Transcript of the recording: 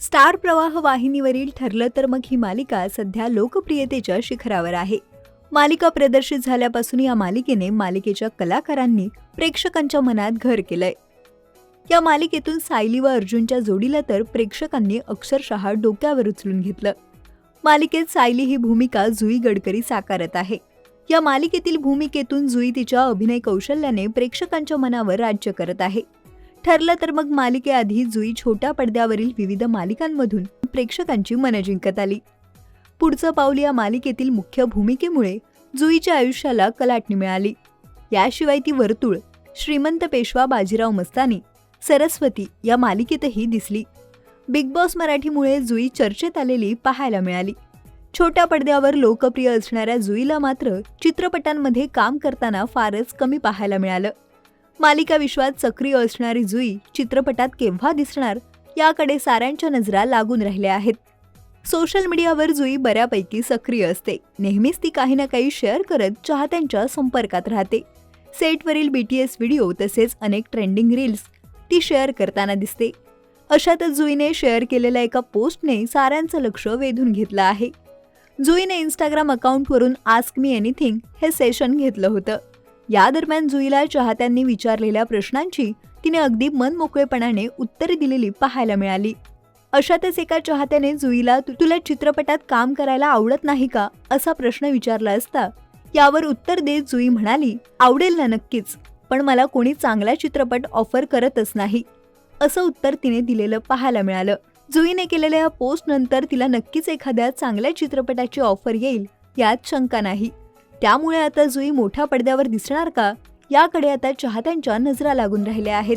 Star प्रवाह वाहिनीवरील ठरलं तर मग ही मालिका सध्या लोकप्रियतेच्या शिखरावर आहे. मालिका प्रदर्शित झाल्यापासून या मालिकेने मालिकेच्या कलाकारांनी प्रेक्षकांच्या मनात घर केलंय. या मालिकेतून सायली व अर्जुनच्या जोडीला तर प्रेक्षकांनी अक्षरशः डोक्यावर उचलून घेतलं. मालिकेत सायली ही भूमिका जुई गडकरी साकारत आहे. या मालिकेतील भूमिकेतून जुई तिच्या अभिनय कौशल्याने प्रेक्षकांच्या मनावर राज्य करत आहे. ठरलं तर मग मालिकेआधी जुई छोट्या पडद्यावरील विविध मालिकांमधून प्रेक्षकांची मनं जिंकत आली. पुढचं पाऊल या मालिकेतील मुख्य भूमिकेमुळे जुईच्या आयुष्याला कलाटणी मिळाली. याशिवाय ती वर्तुळ श्रीमंत पेशवा बाजीराव मस्तानी सरस्वती या मालिकेतही दिसली. बिग बॉस मराठीमुळे जुई चर्चेत आलेली पाहायला मिळाली. छोट्या पडद्यावर लोकप्रिय असणाऱ्या जुईला मात्र चित्रपटांमध्ये काम करताना फारच कमी पाहायला मिळालं. मालिका विश्वात सक्रिय असणारी जुई चित्रपटात केव्हा दिसणार याकडे साऱ्यांच्या नजरा लागून राहिल्या आहेत. सोशल मीडियावर जुई बऱ्यापैकी सक्रिय असते. नेहमीच ती काही ना काही शेअर करत चाहत्यांच्या संपर्कात राहते. सेटवरील बी टी एस व्हिडिओ तसेच अनेक ट्रेंडिंग रील्स ती शेअर करताना दिसते. अशातच जुईने शेअर केलेल्या एका पोस्टने साऱ्यांचं लक्ष वेधून घेतलं आहे. जुईने इंस्टाग्राम अकाउंटवरून आस्क मी एनिथिंग हे सेशन घेतलं होतं. या दरम्यान जुईला चाहत्यांनी विचारलेल्या प्रश्नांची तिने अगदी मनमोकळेपणाने उत्तरे दिलेली पाहायला मिळाली. अशातच एका चाहत्याने जुईला तुला चित्रपटात काम करायला आवडत नाही का? असा प्रश्न विचारला असता. यावर उत्तर देत जुई म्हणाली आवडेल ना नक्कीच पण मला कोणी चांगला चित्रपट ऑफर करतच नाही. असं उत्तर तिने दिलेलं पाहायला मिळालं. जुईने केलेल्या या पोस्ट नंतर तिला नक्कीच एखाद्या चांगल्या चित्रपटाची ऑफर येईल यात शंका नाही. त्यामुळे आता जुई मोठ्या पडद्यावर दिसणार का? याकडे आता चाहत्यांच्या नजरा लागून राहिल्या आहेत.